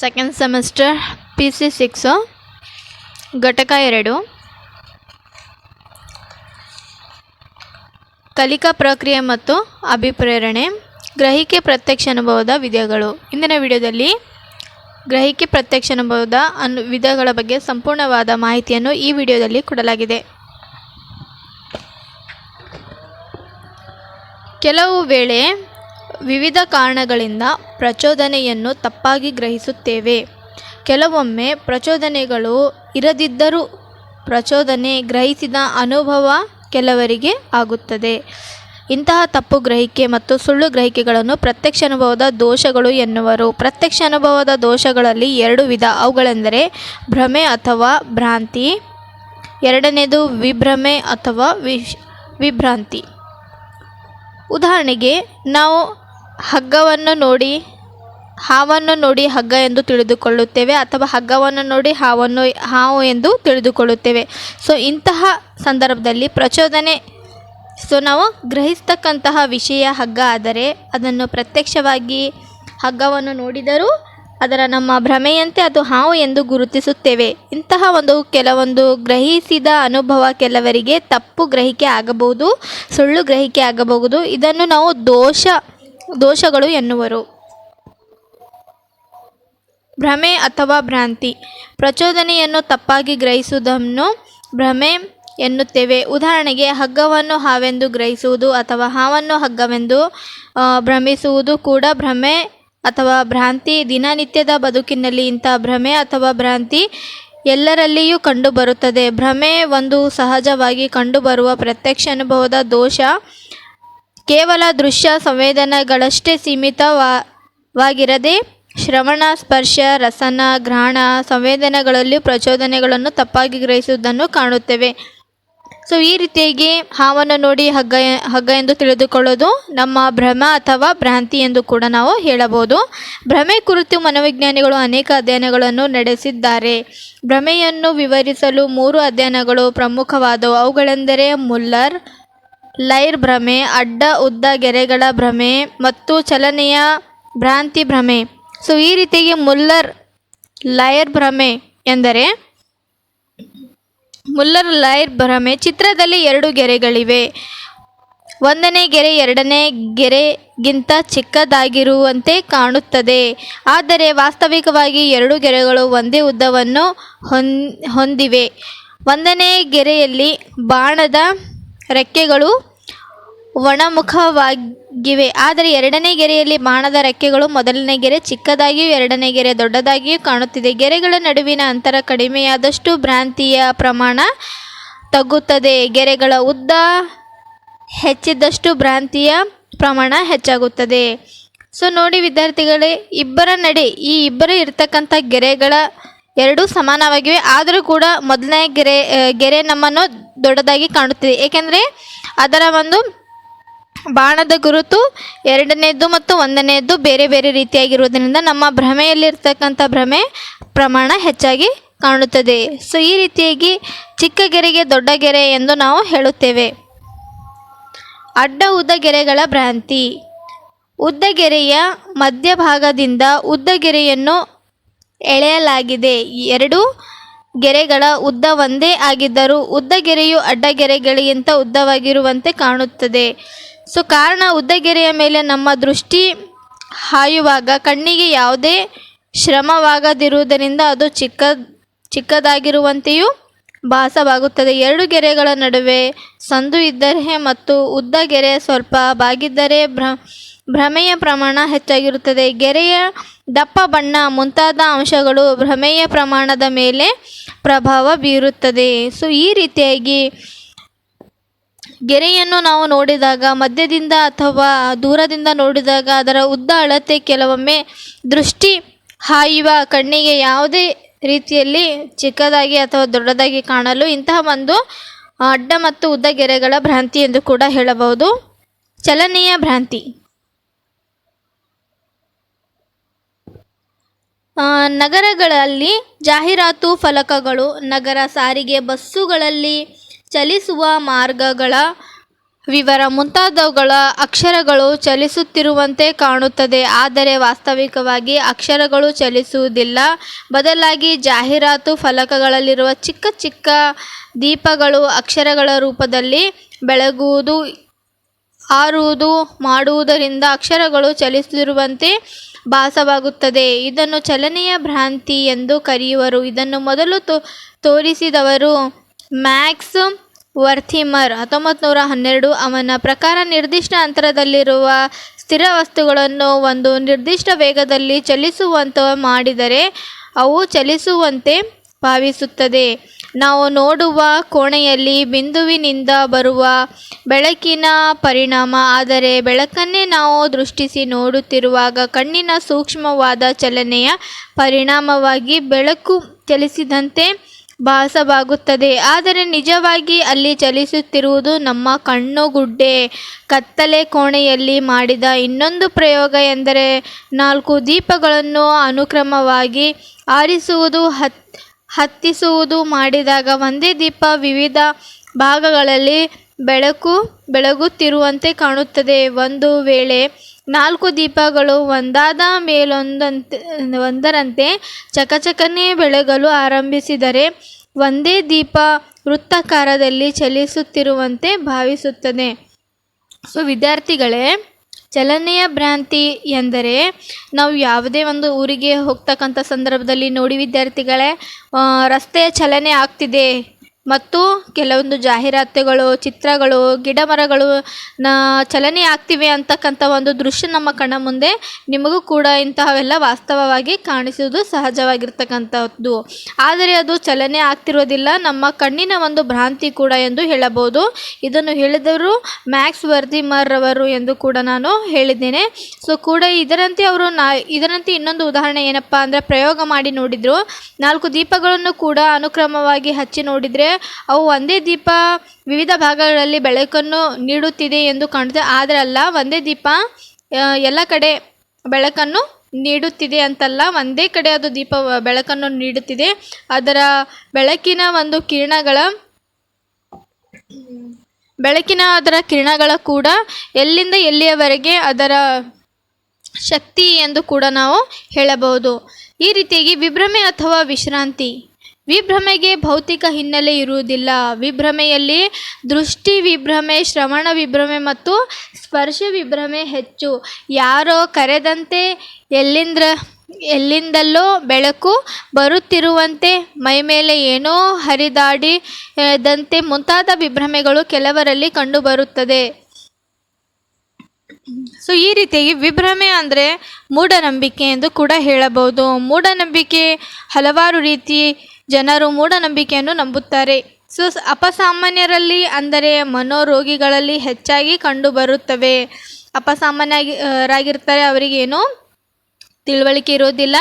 Second semester P C six ಘಟಕ ಎರಡು. ಕಲಿಕಾ ಪ್ರಕ್ರಿಯೆ ಮತ್ತು ಅಭಿಪ್ರೇರಣೆ, ಗ್ರಹಿಕೆ ಪ್ರತ್ಯಕ್ಷ ಅನುಭವದ ವಿಧಗಳು. ಇಂದಿನ ವಿಡಿಯೋದಲ್ಲಿ ಗ್ರಹಿಕೆ ಪ್ರತ್ಯಕ್ಷ ಅನುಭವದ ಅನು, ವಿಧಗಳ ಬಗ್ಗೆ ಸಂಪೂರ್ಣವಾದ ಮಾಹಿತಿಯನ್ನು ಈ ವಿಡಿಯೋದಲ್ಲಿ ಕೊಡಲಾಗಿದೆ. ಕೆಲವು ವೇಳೆ ವಿವಿಧ ಕಾರಣಗಳಿಂದ ಪ್ರಚೋದನೆಯನ್ನು ತಪ್ಪಾಗಿ ಗ್ರಹಿಸುತ್ತೇವೆ. ಕೆಲವೊಮ್ಮೆ ಪ್ರಚೋದನೆಗಳು ಇರದಿದ್ದರೂ ಪ್ರಚೋದನೆ ಗ್ರಹಿಸಿದ ಅನುಭವ ಕೆಲವರಿಗೆ ಆಗುತ್ತದೆ. ಇಂತಹ ತಪ್ಪು ಗ್ರಹಿಕೆ ಮತ್ತು ಸುಳ್ಳು ಗ್ರಹಿಕೆಗಳನ್ನು ಪ್ರತ್ಯಕ್ಷ ಅನುಭವದ ದೋಷಗಳು ಎನ್ನುವರು. ಪ್ರತ್ಯಕ್ಷ ಅನುಭವದ ದೋಷಗಳಲ್ಲಿ ಎರಡು ವಿಧ. ಅವುಗಳೆಂದರೆ ಭ್ರಮೆ ಅಥವಾ ಭ್ರಾಂತಿ. ಎರಡನೇದು ವಿಭ್ರಮೆ ಅಥವಾ ವಿಶ್, ವಿಭ್ರಾಂತಿ. ಉದಾಹರಣೆಗೆ ನಾವು ಹಗ್ಗವನ್ನು ನೋಡಿ, ಹಾವನ್ನು ನೋಡಿ ಹಗ್ಗ ಎಂದು ತಿಳಿದುಕೊಳ್ಳುತ್ತೇವೆ ಅಥವಾ ಹಗ್ಗವನ್ನು ನೋಡಿ ಹಾವನ್ನು, ಹಾವು ಎಂದು ತಿಳಿದುಕೊಳ್ಳುತ್ತೇವೆ. ಸೊ ಇಂತಹ ಸಂದರ್ಭದಲ್ಲಿ ಪ್ರಚೋದನೆ. ಸೊ ನಾವು ಗ್ರಹಿಸ್ತಕ್ಕಂತಹ ವಿಷಯ ಹಗ್ಗ ಆದರೆ ಅದನ್ನು ಪ್ರತ್ಯಕ್ಷವಾಗಿ ಹಗ್ಗವನ್ನು ನೋಡಿದರೂ ಅದರ ನಮ್ಮ ಭ್ರಮೆಯಂತೆ ಅದು ಹಾವು ಎಂದು ಗುರುತಿಸುತ್ತೇವೆ. ಇಂತಹ ಒಂದು ಕೆಲವೊಂದು ಗ್ರಹಿಸಿದ ಅನುಭವ ಕೆಲವರಿಗೆ ತಪ್ಪು ಗ್ರಹಿಕೆ ಆಗಬಹುದು, ಸುಳ್ಳು ಗ್ರಹಿಕೆ ಆಗಬಹುದು. ಇದನ್ನು ನಾವು ದೋಷ ದೋಷಗಳು ಎನ್ನುವರು. ಭ್ರಮೆ ಅಥವಾ ಭ್ರಾಂತಿ. ಪ್ರಚೋದನೆಯನ್ನು ತಪ್ಪಾಗಿ ಗ್ರಹಿಸುವುದನ್ನು ಭ್ರಮೆ ಎನ್ನುತ್ತೇವೆ. ಉದಾಹರಣೆಗೆ, ಹಗ್ಗವನ್ನು ಹಾವೆಂದು ಗ್ರಹಿಸುವುದು ಅಥವಾ ಹಾವನ್ನು ಹಗ್ಗವೆಂದು ಭ್ರಮಿಸುವುದು ಕೂಡ ಭ್ರಮೆ ಅಥವಾ ಭ್ರಾಂತಿ. ದಿನನಿತ್ಯದ ಬದುಕಿನಲ್ಲಿ ಇಂಥ ಭ್ರಮೆ ಅಥವಾ ಭ್ರಾಂತಿ ಎಲ್ಲರಲ್ಲಿಯೂ ಕಂಡುಬರುತ್ತದೆ. ಭ್ರಮೆ ಒಂದು ಸಹಜವಾಗಿ ಕಂಡುಬರುವ ಪ್ರತ್ಯಕ್ಷ ಅನುಭವದ ದೋಷ. ಕೇವಲ ದೃಶ್ಯ ಸಂವೇದನೆಗಳಷ್ಟೇ ಸೀಮಿತವಾಗಿರದೆ ಶ್ರವಣ, ಸ್ಪರ್ಶ, ರಸನ, ಘ್ರಾಣ ಸಂವೇದನೆಗಳಲ್ಲಿ ಪ್ರಚೋದನೆಗಳನ್ನು ತಪ್ಪಾಗಿ ಗ್ರಹಿಸುವುದನ್ನು ಕಾಣುತ್ತೇವೆ. ಸೊ ಈ ರೀತಿಯಾಗಿ ಹಾವನ್ನು ನೋಡಿ ಹಗ್ಗ ಹಗ್ಗ ಎಂದು ತಿಳಿದುಕೊಳ್ಳೋದು ನಮ್ಮ ಭ್ರಮ ಅಥವಾ ಭ್ರಾಂತಿ ಎಂದು ಕೂಡ ನಾವು ಹೇಳಬಹುದು. ಭ್ರಮೆ ಕುರಿತು ಮನೋವಿಜ್ಞಾನಿಗಳು ಅನೇಕ ಅಧ್ಯಯನಗಳನ್ನು ನಡೆಸಿದ್ದಾರೆ. ಭ್ರಮೆಯನ್ನು ವಿವರಿಸಲು ಮೂರು ಅಧ್ಯಯನಗಳು ಪ್ರಮುಖವಾದವು. ಅವುಗಳೆಂದರೆ ಮುಲ್ಲರ್ ಲೈರ್ ಭ್ರಮೆ, ಅಡ್ಡ ಉದ್ದ ಗೆರೆಗಳ ಭ್ರಮೆ ಮತ್ತು ಚಲನೆಯ ಭ್ರಾಂತಿ ಭ್ರಮೆ. ಸೊ ಈ ರೀತಿಯಾಗಿ ಮುಲ್ಲರ್ ಲೈರ್ ಭ್ರಮೆ ಎಂದರೆ, ಮುಲ್ಲರ್ ಲೈರ್ ಭ್ರಮೆ ಚಿತ್ರದಲ್ಲಿ ಎರಡು ಗೆರೆಗಳಿವೆ. ಒಂದನೇ ಗೆರೆ ಎರಡನೇ ಗೆರೆಗಿಂತ ಚಿಕ್ಕದಾಗಿರುವಂತೆ ಕಾಣುತ್ತದೆ. ಆದರೆ, ವಾಸ್ತವಿಕವಾಗಿ ಎರಡು ಗೆರೆಗಳು ಒಂದೇ ಉದ್ದವನ್ನು ಹೊಂದಿವೆ. ಒಂದನೇ ಗೆರೆಯಲ್ಲಿ ಬಾಣದ ರೆಕ್ಕೆಗಳು ಒಣಮುಖವಾಗಿವೆ. ಆದರೆ ಎರಡನೇ ಗೆರೆಯಲ್ಲಿ ಬಾಣದ ರೆಕ್ಕೆಗಳು ಮೊದಲನೇ ಗೆರೆ, ಚಿಕ್ಕದಾಗಿಯೂ ಎರಡನೇ ಗೆರೆ, ದೊಡ್ಡದಾಗಿಯೂ ಕಾಣುತ್ತಿದೆ. ಗೆರೆಗಳ ನಡುವಿನ ಅಂತರ ಕಡಿಮೆಯಾದಷ್ಟು ಭ್ರಾಂತಿಯ ಪ್ರಮಾಣ ತಗ್ಗುತ್ತದೆ. ಗೆರೆಗಳ ಉದ್ದ ಹೆಚ್ಚಿದ್ದಷ್ಟು ಭ್ರಾಂತಿಯ ಪ್ರಮಾಣ ಹೆಚ್ಚಾಗುತ್ತದೆ. ಸೊ ನೋಡಿ ವಿದ್ಯಾರ್ಥಿಗಳೇ, ಇಬ್ಬರ ನಡೆ, ಈ ಇಬ್ಬರು ಇರ್ತಕ್ಕಂಥ ಗೆರೆಗಳ ಎರಡೂ ಸಮಾನವಾಗಿವೆ. ಆದರೂ ಕೂಡ ಮೊದಲನೇ ಗೆರೆ ಗೆರೆ ನಮ್ಮನ್ನು ದೊಡ್ಡದಾಗಿ ಕಾಣುತ್ತಿದೆ. ಏಕೆಂದರೆ ಅದರ ಒಂದು ಬಾಣದ ಗುರುತು ಎರಡನೇದ್ದು ಮತ್ತು ಒಂದನೆಯದ್ದು ಬೇರೆ ಬೇರೆ ರೀತಿಯಾಗಿರುವುದರಿಂದ ನಮ್ಮ ಭ್ರಮೆಯಲ್ಲಿರ್ತಕ್ಕಂಥ ಭ್ರಮೆ ಪ್ರಮಾಣ ಹೆಚ್ಚಾಗಿ ಕಾಣುತ್ತದೆ. ಸೊ ಈ ರೀತಿಯಾಗಿ ಚಿಕ್ಕ ಗೆರೆಗೆ ದೊಡ್ಡ ಗೆರೆ ಎಂದು ನಾವು ಹೇಳುತ್ತೇವೆ. ಅಡ್ಡ ಉದ್ದ ಗೆರೆಗಳ ಭ್ರಾಂತಿ. ಉದ್ದಗೆರೆಯ ಮಧ್ಯಭಾಗದಿಂದ ಉದ್ದಗೆರೆಯನ್ನು ಎಳೆಯಲಾಗಿದೆ. ಎರಡು ಗೆರೆಗಳ ಉದ್ದ ಒಂದೇ ಆಗಿದ್ದರೂ ಉದ್ದಗೆರೆಯು ಅಡ್ಡಗೆರೆಗಳಿಗಿಂತ ಉದ್ದವಾಗಿರುವಂತೆ ಕಾಣುತ್ತದೆ. ಸೊ, ಕಾರಣ ಉದ್ದಗೆರೆಯ ಮೇಲೆ ನಮ್ಮ ದೃಷ್ಟಿ ಹಾಯುವಾಗ ಕಣ್ಣಿಗೆ ಯಾವುದೇ ಶ್ರಮವಾಗದಿರುವುದರಿಂದ ಅದು ಚಿಕ್ಕ, ಚಿಕ್ಕದಾಗಿರುವಂತೆಯೂ ಭಾಸವಾಗುತ್ತದೆ. ಎರಡು ಗೆರೆಗಳ ನಡುವೆ ಸಂದು ಇದ್ದರೆ ಮತ್ತು ಉದ್ದ ಗೆರೆ ಸ್ವಲ್ಪ ಬಾಗಿದ್ದರೆ ಭ್ರ, ಭ್ರಮೆಯ ಪ್ರಮಾಣ ಹೆಚ್ಚಾಗಿರುತ್ತದೆ. ಗೆರೆಯ ದಪ್ಪ ಬಣ್ಣ ಮುಂತಾದ ಅಂಶಗಳು ಭ್ರಮೆಯ ಪ್ರಮಾಣದ ಮೇಲೆ ಪ್ರಭಾವ ಬೀರುತ್ತದೆ. ಸೊ ಈ ರೀತಿಯಾಗಿ ಗೆರೆಯನ್ನು ನಾವು ನೋಡಿದಾಗ, ಮಧ್ಯದಿಂದ ಅಥವಾ ದೂರದಿಂದ ನೋಡಿದಾಗ ಅದರ ಉದ್ದ ಅಳತೆ ಕೆಲವೊಮ್ಮೆ ದೃಷ್ಟಿ ಹಾಯುವ ಕಣ್ಣಿಗೆ ಯಾವುದೇ ರೀತಿಯಲ್ಲಿ ಚಿಕ್ಕದಾಗಿ ಅಥವಾ ದೊಡ್ಡದಾಗಿ ಕಾಣಲು ಇಂತಹ ಒಂದು ಅಡ್ಡ ಮತ್ತು ಉದ್ದ ಗೆರೆಗಳ ಭ್ರಾಂತಿ ಎಂದು ಕೂಡ ಹೇಳಬಹುದು. ಚಲನೆಯ ಭ್ರಾಂತಿ. ನಗರಗಳಲ್ಲಿ ಜಾಹೀರಾತು ಫಲಕಗಳು, ನಗರ ಸಾರಿಗೆ ಬಸ್ಸುಗಳಲ್ಲಿ ಚಲಿಸುವ ಮಾರ್ಗಗಳ ವಿವರ, ಮುಂತಾದವುಗಳ ಅಕ್ಷರಗಳು ಚಲಿಸುತ್ತಿರುವಂತೆ ಕಾಣುತ್ತದೆ. ಆದರೆ ವಾಸ್ತವಿಕವಾಗಿ ಅಕ್ಷರಗಳು ಚಲಿಸುವುದಿಲ್ಲ. ಬದಲಾಗಿ ಜಾಹೀರಾತು ಫಲಕಗಳಲ್ಲಿರುವ ಚಿಕ್ಕ ಚಿಕ್ಕ ದೀಪಗಳು ಅಕ್ಷರಗಳ ರೂಪದಲ್ಲಿ ಬೆಳಗುವುದು, ಹಾರುವುದು ಮಾಡುವುದರಿಂದ ಅಕ್ಷರಗಳು ಚಲಿಸುತ್ತಿರುವಂತೆ ಭಾಸವಾಗುತ್ತದೆ. ಇದನ್ನು ಚಲನೆಯ ಭ್ರಾಂತಿ ಎಂದು ಕರೆಯುವರು. ಇದನ್ನು ಮೊದಲು ತೋರಿಸಿದವರು ಮ್ಯಾಕ್ಸ್ ವರ್ಥಿಮರ್. ಹತ್ತೊಂಬತ್ತು ನೂರ ಹನ್ನೆರಡು ಅವನ ಪ್ರಕಾರ ನಿರ್ದಿಷ್ಟ ಅಂತರದಲ್ಲಿರುವ ಸ್ಥಿರ ವಸ್ತುಗಳನ್ನು ಒಂದು ನಿರ್ದಿಷ್ಟ ವೇಗದಲ್ಲಿ ಚಲಿಸುವಂತೆ ಮಾಡಿದರೆ ಅವು ಚಲಿಸುವಂತೆ ಭಾವಿಸುತ್ತದೆ. ನಾವು ನೋಡುವ ಕೋಣೆಯಲ್ಲಿ ಬಿಂದುವಿನಿಂದ ಬರುವ ಬೆಳಕಿನ ಪರಿಣಾಮ. ಆದರೆ ಬೆಳಕನ್ನೇ ನಾವು ದೃಷ್ಟಿಸಿ ನೋಡುತ್ತಿರುವಾಗ ಕಣ್ಣಿನ ಸೂಕ್ಷ್ಮವಾದ ಚಲನೆಯ ಪರಿಣಾಮವಾಗಿ ಬೆಳಕು ಚಲಿಸಿದಂತೆ ಭಾಸವಾಗುತ್ತದೆ. ಆದರೆ ನಿಜವಾಗಿ ಅಲ್ಲಿ ಚಲಿಸುತ್ತಿರುವುದು ನಮ್ಮ ಕಣ್ಣುಗುಡ್ಡೆ ಕತ್ತಲೆ ಕೋಣೆಯಲ್ಲಿ ಮಾಡಿದ ಇನ್ನೊಂದು ಪ್ರಯೋಗ ಎಂದರೆ ನಾಲ್ಕು ದೀಪಗಳನ್ನು ಅನುಕ್ರಮವಾಗಿ ಆರಿಸುವುದು. ಹತ್ ಹತ್ತಿಸುವುದು ಮಾಡಿದಾಗ ಒಂದೇ ದೀಪ ವಿವಿಧ ಭಾಗಗಳಲ್ಲಿ ಬೆಳಕು ಬೆಳಗುತ್ತಿರುವಂತೆ ಕಾಣುತ್ತದೆ. ಒಂದು ವೇಳೆ ನಾಲ್ಕು ದೀಪಗಳು ಒಂದಾದ ಮೇಲೊಂದಂತೆ, ಒಂದರಂತೆ ಚಕಚಕನೆ ಬೆಳಗಲು ಆರಂಭಿಸಿದರೆ ಒಂದೇ ದೀಪ ವೃತ್ತಾಕಾರದಲ್ಲಿ ಚಲಿಸುತ್ತಿರುವಂತೆ ಭಾವಿಸುತ್ತದೆ. ಸೊ, ವಿದ್ಯಾರ್ಥಿಗಳೇ ಚಲನೆಯ ಭ್ರಾಂತಿ ಎಂದರೆ ನಾವು ಯಾವುದೇ ಒಂದು ಊರಿಗೆ ಹೋಗ್ತಕ್ಕಂಥ ಸಂದರ್ಭದಲ್ಲಿ ನೋಡಿ ವಿದ್ಯಾರ್ಥಿಗಳೇ ರಸ್ತೆಯ ಚಲನೆ ಆಗ್ತಿದೆ. ಮತ್ತು ಕೆಲವೊಂದು ಜಾಹೀರಾತುಗಳು, ಚಿತ್ರಗಳು ಗಿಡ ಮರಗಳು ನ ಚಲನೆ ಆಗ್ತಿವೆ ಅಂತಕ್ಕಂಥ ಒಂದು ದೃಶ್ಯ ನಮ್ಮ ಕಣ್ಣ ಮುಂದೆ ನಿಮಗೂ ಕೂಡ ಇಂತಹವೆಲ್ಲ ವಾಸ್ತವವಾಗಿ ಕಾಣಿಸುವುದು ಸಹಜವಾಗಿರ್ತಕ್ಕಂಥದ್ದು. ಆದರೆ ಅದು ಚಲನೆ ಆಗ್ತಿರೋದಿಲ್ಲ. ನಮ್ಮ ಕಣ್ಣಿನ ಒಂದು ಭ್ರಾಂತಿ ಕೂಡ ಎಂದು ಹೇಳಬಹುದು. ಇದನ್ನು ಹೇಳಿದವರು ಮ್ಯಾಕ್ಸ್ ವರ್ದಿಮರ್ ಅವರು ಎಂದು ಕೂಡ ನಾನು ಹೇಳಿದ್ದೇನೆ. ಸೊ, ಕೂಡ ಇದರಂತೆ ಅವರು ನಾ, ಇದರಂತೆ ಇನ್ನೊಂದು ಉದಾಹರಣೆ ಏನಪ್ಪ ಅಂದರೆ ಪ್ರಯೋಗ ಮಾಡಿ ನೋಡಿದರು. ನಾಲ್ಕು ದೀಪಗಳನ್ನು ಕೂಡ ಅನುಕ್ರಮವಾಗಿ ಹಚ್ಚಿ ನೋಡಿದರೆ ಅವು ಒಂದೇ ದೀಪ ವಿವಿಧ ಭಾಗಗಳಲ್ಲಿ ಬೆಳಕನ್ನು ನೀಡುತ್ತಿದೆ ಎಂದು ಕಾಣುತ್ತೆ. ಆದರೆ ಅಲ್ಲ, ಒಂದೇ ದೀಪ ಎಲ್ಲ ಕಡೆ ಬೆಳಕನ್ನು ನೀಡುತ್ತಿದೆ ಅಂತಲ್ಲ, ಒಂದೇ ಕಡೆ ಅದು ದೀಪ, ಬೆಳಕನ್ನು ನೀಡುತ್ತಿದೆ. ಅದರ ಬೆಳಕಿನ ಒಂದು ಕಿರಣಗಳ, ಬೆಳಕಿನ ಅದರ ಕಿರಣಗಳ ಕೂಡ ಎಲ್ಲಿಂದ ಎಲ್ಲಿಯವರೆಗೆ ಅದರ ಶಕ್ತಿ ಎಂದು ಕೂಡ ನಾವು ಹೇಳಬಹುದು. ಈ ರೀತಿಯಾಗಿ ವಿಭ್ರಮೆ ಅಥವಾ ವಿಶ್ರಾಂತಿ ವಿಭ್ರಮೆಗೆ ಭೌತಿಕ ಹಿನ್ನೆಲೆ ಇರುವುದಿಲ್ಲ. ವಿಭ್ರಮೆಯಲ್ಲಿ ದೃಷ್ಟಿ ವಿಭ್ರಮೆ, ಶ್ರವಣ ವಿಭ್ರಮೆ ಮತ್ತು ಸ್ಪರ್ಶ ವಿಭ್ರಮೆ ಹೆಚ್ಚು. ಯಾರೋ ಕರೆದಂತೆ ಎಲ್ಲಿಂದ್ರ ಎಲ್ಲಿಂದಲೋ ಬೆಳಕು ಬರುತ್ತಿರುವಂತೆ ಮೈಮೇಲೆ ಏನೋ ಹರಿದಾಡಿದಂತೆ ಮುಂತಾದ ವಿಭ್ರಮೆಗಳು ಕೆಲವರಲ್ಲಿ ಕಂಡುಬರುತ್ತದೆ. ಸೊ ಈ ರೀತಿಯಾಗಿ ವಿಭ್ರಮೆ ಅಂದರೆ ಮೂಢನಂಬಿಕೆ ಎಂದು ಕೂಡ ಹೇಳಬಹುದು. ಮೂಢನಂಬಿಕೆ ಹಲವಾರು ರೀತಿ ಜನರು ಮೂಢನಂಬಿಕೆಯನ್ನು ನಂಬುತ್ತಾರೆ. ಸೊ ಅಪಸಾಮಾನ್ಯರಲ್ಲಿ ಅಂದರೆ ಮನೋರೋಗಿಗಳಲ್ಲಿ ಹೆಚ್ಚಾಗಿ ಕಂಡುಬರುತ್ತವೆ. ಅಪಸಾಮಾನ್ಯರಾಗಿರ್ತಾರೆ ಅವರಿಗೇನು? ತಿಳುವಳಿಕೆ ಇರೋದಿಲ್ಲ.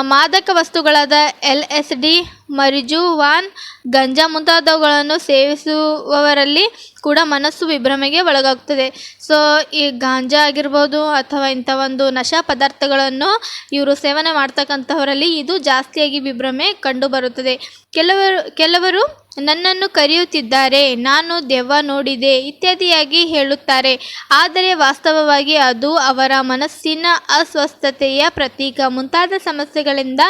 ಮಾದಕ ವಸ್ತುಗಳಾದ L S D, marijuana, ganja ಮುಂತಾದವುಗಳನ್ನು ಸೇವಿಸುವವರಲ್ಲಿ ಕೂಡ ಮನಸ್ಸು ವಿಭ್ರಮೆಗೆ ಒಳಗಾಗ್ತದೆ. ಸೊ, ಈ ಗಾಂಜಾ ಆಗಿರ್ಬೋದು ಅಥವಾ ಇಂಥ ಒಂದು ನಶಾ ಪದಾರ್ಥಗಳನ್ನು ಇವರು ಸೇವನೆ ಮಾಡ್ತಕ್ಕಂಥವರಲ್ಲಿ ಇದು ಜಾಸ್ತಿಯಾಗಿ ವಿಭ್ರಮೆ ಕಂಡುಬರುತ್ತದೆ. ಕೆಲವರು ಕೆಲವರು ನನ್ನನ್ನು ಕರೆಯುತ್ತಿದ್ದಾರೆ, ನಾನು ದೆವ್ವ ನೋಡಿದೆ ಇತ್ಯಾದಿಯಾಗಿ ಹೇಳುತ್ತಾರೆ. ಆದರೆ ವಾಸ್ತವವಾಗಿ ಅದು ಅವರ ಮನಸ್ಸಿನ ಅಸ್ವಸ್ಥತೆಯ ಪ್ರತೀಕ. ಮುಂತಾದ ಸಮಸ್ಯೆಗಳಿಂದ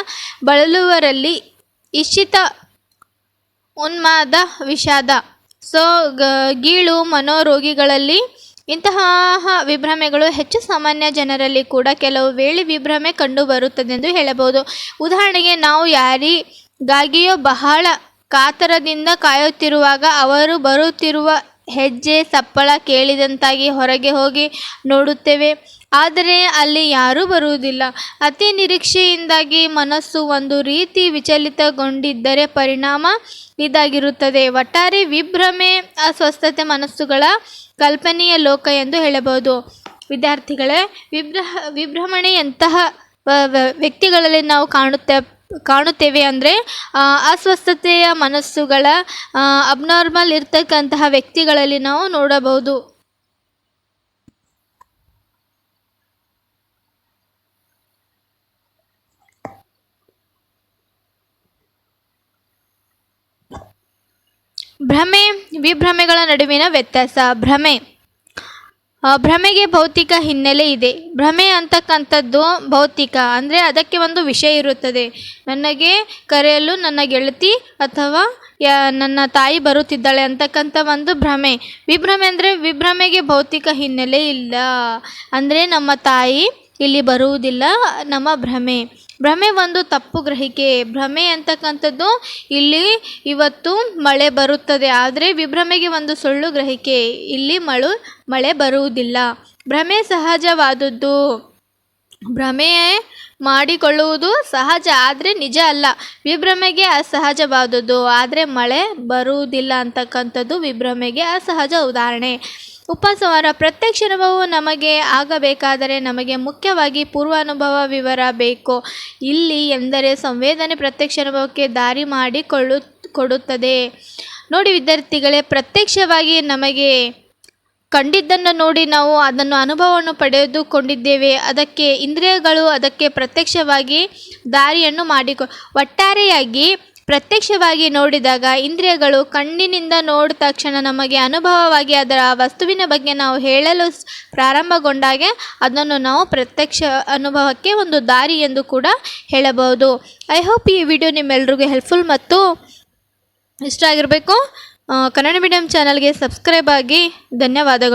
ಬಳಲುವರಲ್ಲಿ ಇಶ್ಚಿತ ಉನ್ಮಾದ ವಿಷಾದ. ಸೊ ಗೀಳು ಮನೋರೋಗಿಗಳಲ್ಲಿ ಇಂತಹ ವಿಭ್ರಮೆಗಳು ಹೆಚ್ಚು ಸಾಮಾನ್ಯ ಜನರಲ್ಲಿ ಕೂಡ ಕೆಲವು ವೇಳೆ ವಿಭ್ರಮೆ ಕಂಡುಬರುತ್ತದೆ ಎಂದು ಹೇಳಬಹುದು. ಉದಾಹರಣೆಗೆ ನಾವು ಯಾರಿಗಾಗಿಯೋ ಬಹಳ ಕಾತರದಿಂದ ಕಾಯುತ್ತಿರುವಾಗ ಅವರು ಬರುತ್ತಿರುವ ಹೆಜ್ಜೆ ಸಪ್ಪಳ ಕೇಳಿದಂತಾಗಿ ಹೊರಗೆ ಹೋಗಿ ನೋಡುತ್ತೇವೆ. ಆದರೆ ಅಲ್ಲಿ ಯಾರೂ ಬರುವುದಿಲ್ಲ. ಅತಿ ನಿರೀಕ್ಷೆಯಿಂದಾಗಿ ಮನಸ್ಸು ಒಂದು ರೀತಿ ವಿಚಲಿತಗೊಂಡಿದ್ದರೆ ಪರಿಣಾಮ ಇದಾಗಿರುತ್ತದೆ. ಒಟ್ಟಾರೆ ವಿಭ್ರಮೆ, ಅಸ್ವಸ್ಥತೆ ಮನಸ್ಸುಗಳ ಕಲ್ಪನೆಯ ಲೋಕ ಎಂದು ಹೇಳಬಹುದು. ವಿದ್ಯಾರ್ಥಿಗಳೇ, ವಿಭ್ರಹ, ವಿಭ್ರಮಣೆಯಂತಹ ವ್ಯಕ್ತಿಗಳಲ್ಲಿ ನಾವು ಕಾಣುತ್ತೆ ಕಾಣುತ್ತೇವೆ ಅಂದರೆ ಅಸ್ವಸ್ಥತೆಯ ಮನಸ್ಸುಗಳ ಅಬ್ನಾರ್ಮಲ್ ಇರ್ತಕ್ಕಂತಹ ವ್ಯಕ್ತಿಗಳಲ್ಲಿ ನಾವು ನೋಡಬಹುದು. ಭ್ರಮೆ ವಿಭ್ರಮೆಗಳ ನಡುವಿನ ವ್ಯತ್ಯಾಸ. ಭ್ರಮೆ. ಭ್ರಮೆಗೆ ಭೌತಿಕ ಹಿನ್ನೆಲೆ ಇದೆ. ಭ್ರಮೆ ಅಂತಕ್ಕಂಥದ್ದು ಭೌತಿಕ. ಅಂದರೆ ಅದಕ್ಕೆ ಒಂದು ವಿಷಯ ಇರುತ್ತದೆ. ನನಗೆ ಕರೆಯಲು ನನ್ನ ಗೆಳತಿ ಅಥವಾ ಯಾ, ನನ್ನ ತಾಯಿ ಬರುತ್ತಿದ್ದಾಳೆ ಅಂತಕ್ಕಂಥ ಒಂದು ಭ್ರಮೆ. ವಿಭ್ರಮೆ ಅಂದರೆ ವಿಭ್ರಮೆಗೆ ಭೌತಿಕ ಹಿನ್ನೆಲೆ ಇಲ್ಲ. ಅಂದರೆ ನಮ್ಮ ತಾಯಿ ಇಲ್ಲಿ ಬರುವುದಿಲ್ಲ, ನಮ್ಮ ಭ್ರಮೆ. ಭ್ರಮೆ ಒಂದು ತಪ್ಪು ಗ್ರಹಿಕೆ. ಭ್ರಮೆ ಅಂತಕ್ಕಂಥದ್ದು ಇಲ್ಲಿ ಇವತ್ತು ಮಳೆ ಬರುತ್ತದೆ. ಆದರೆ ವಿಭ್ರಮೆಗೆ ಒಂದು ಸುಳ್ಳು ಗ್ರಹಿಕೆ. ಇಲ್ಲಿ ಮಳು, ಮಳೆ ಬರುವುದಿಲ್ಲ. ಭ್ರಮೆ ಸಹಜವಾದದ್ದು. ಭ್ರಮೆ ಮಾಡಿಕೊಳ್ಳುವುದು ಸಹಜ, ಆದರೆ ನಿಜ ಅಲ್ಲ. ವಿಭ್ರಮೆಗೆ ಅಸಹಜವಾದದ್ದು. ಆದರೆ ಮಳೆ ಬರುವುದಿಲ್ಲ ಅಂತಕ್ಕಂಥದ್ದು ವಿಭ್ರಮೆಗೆ ಅಸಹಜ ಉದಾಹರಣೆ. ಉಪಸಂಹಾರ. ಪ್ರತ್ಯಕ್ಷ ಅನುಭವವು ನಮಗೆ ಆಗಬೇಕಾದರೆ ನಮಗೆ ಮುಖ್ಯವಾಗಿ ಪೂರ್ವಾನುಭವ ವಿವರ ಬೇಕು. ಇಲ್ಲಿ ಎಂದರೆ ಸಂವೇದನೆ ಪ್ರತ್ಯಕ್ಷ ಅನುಭವಕ್ಕೆ ದಾರಿ ಮಾಡಿಕೊಳ್ಳು, ಕೊಡುತ್ತದೆ. ನೋಡಿ ವಿದ್ಯಾರ್ಥಿಗಳೇ, ಪ್ರತ್ಯಕ್ಷವಾಗಿ ನಮಗೆ ಕಂಡಿದ್ದನ್ನು ನೋಡಿ ನಾವು ಅದನ್ನು ಅನುಭವವನ್ನು ಪಡೆದುಕೊಂಡಿದ್ದೇವೆ. ಅದಕ್ಕೆ ಇಂದ್ರಿಯಗಳು ಅದಕ್ಕೆ ಪ್ರತ್ಯಕ್ಷವಾಗಿ ದಾರಿಯನ್ನು ಮಾಡಿಕೊ, ಒಟ್ಟಾರೆಯಾಗಿ ಪ್ರತ್ಯಕ್ಷವಾಗಿ ನೋಡಿದಾಗ ಇಂದ್ರಿಯಗಳು ಕಣ್ಣಿನಿಂದ ನೋಡಿದ ತಕ್ಷಣ ನಮಗೆ ಅನುಭವವಾಗಿ ಅದರ ವಸ್ತುವಿನ ಬಗ್ಗೆ ನಾವು ಹೇಳಲು ಪ್ರಾರಂಭಗೊಂಡಾಗೆ ಅದನ್ನು ನಾವು ಪ್ರತ್ಯಕ್ಷ ಅನುಭವಕ್ಕೆ ಒಂದು ದಾರಿ ಎಂದು ಕೂಡ ಹೇಳಬಹುದು. ಐ ಹೋಪ್ ಈ ವಿಡಿಯೋ ನಿಮ್ಮೆಲ್ಲರಿಗೂ ಹೆಲ್ಪ್ಫುಲ್ ಮತ್ತು ಇಷ್ಟ ಆಗಿರಬೇಕು. ಕನ್ನಡ ಮೀಡಿಯಂ ಚಾನಲ್ಗೆ ಸಬ್ಸ್ಕ್ರೈಬ್ ಆಗಿ. ಧನ್ಯವಾದಗಳು.